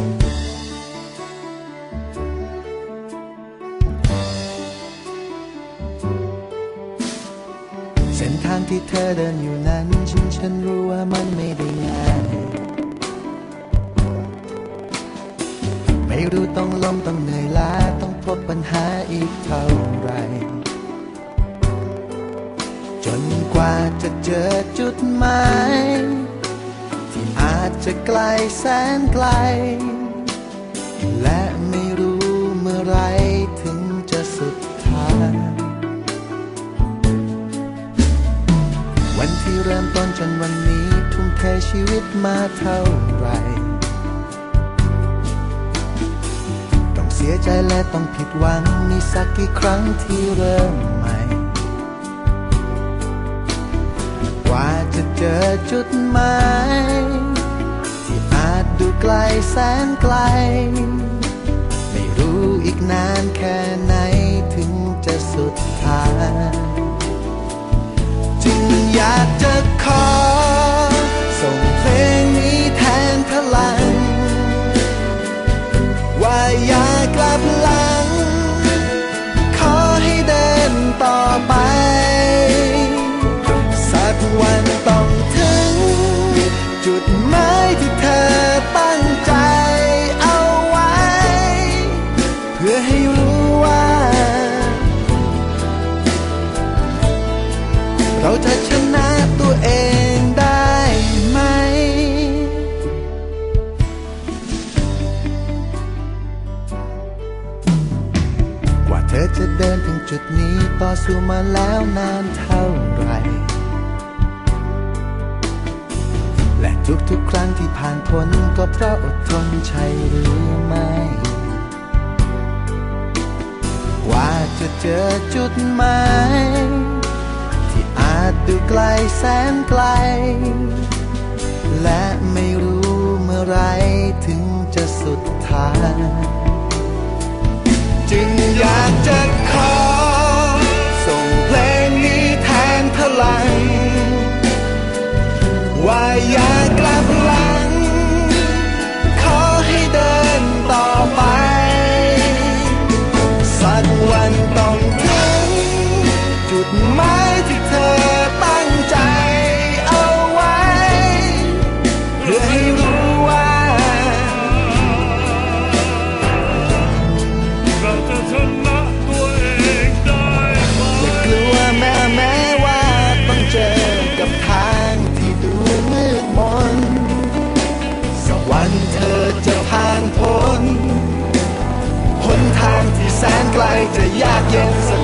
เส้นทางที่เธอเดินอยู่นั้น ฉันฉันรู้ว่ามันไม่ได้ง่ายไม่รู้ต้องล้มต้องเหนื่อยล้าต้องพบปัญหาอีกเท่าไร จนกว่าจะเจอจุดหมาย จะไกลแสนไกล และไม่รู้เมื่อไรถึงจะสุดทางวันที่เริ่มต้นจนวันนี้ ทุ่มเทชีวิตมาเท่าไหรต้องเสียใจและต้องผิดหวัง มีสักกี่ครั้งที่เริ่มใหม่ กว่าจะเจอจุดหมาย ดูไกลแสนไกล ไม่รู้อีกนานแค่ไหนถึงจะสุดทางจึงอยากจะขอ ส่งเพลงนี้แทนพลัง ว่าอย่ากลับหลัง ขอให้เดินต่อไป สักวันต้องถึง จุดหมายที่เธอ ตั้งใจเอาไว้ เพื่อให้รู้ว่า เราจะชนะตัวเองได้ไหม กว่าเธอจะเดินถึงจุดนี้ต่อสู้มาแล้วนานเท่าไหร ทุกๆครั้งที่ผ่านพ้นก็เพราะอดทนใช่หรือไม่ ว่าจะเจอจุดหมายที่อาจดูไกลแสนไกล และไม่รู้เมื่อไรถึงจะสุดทางจึงอยากจะ แสน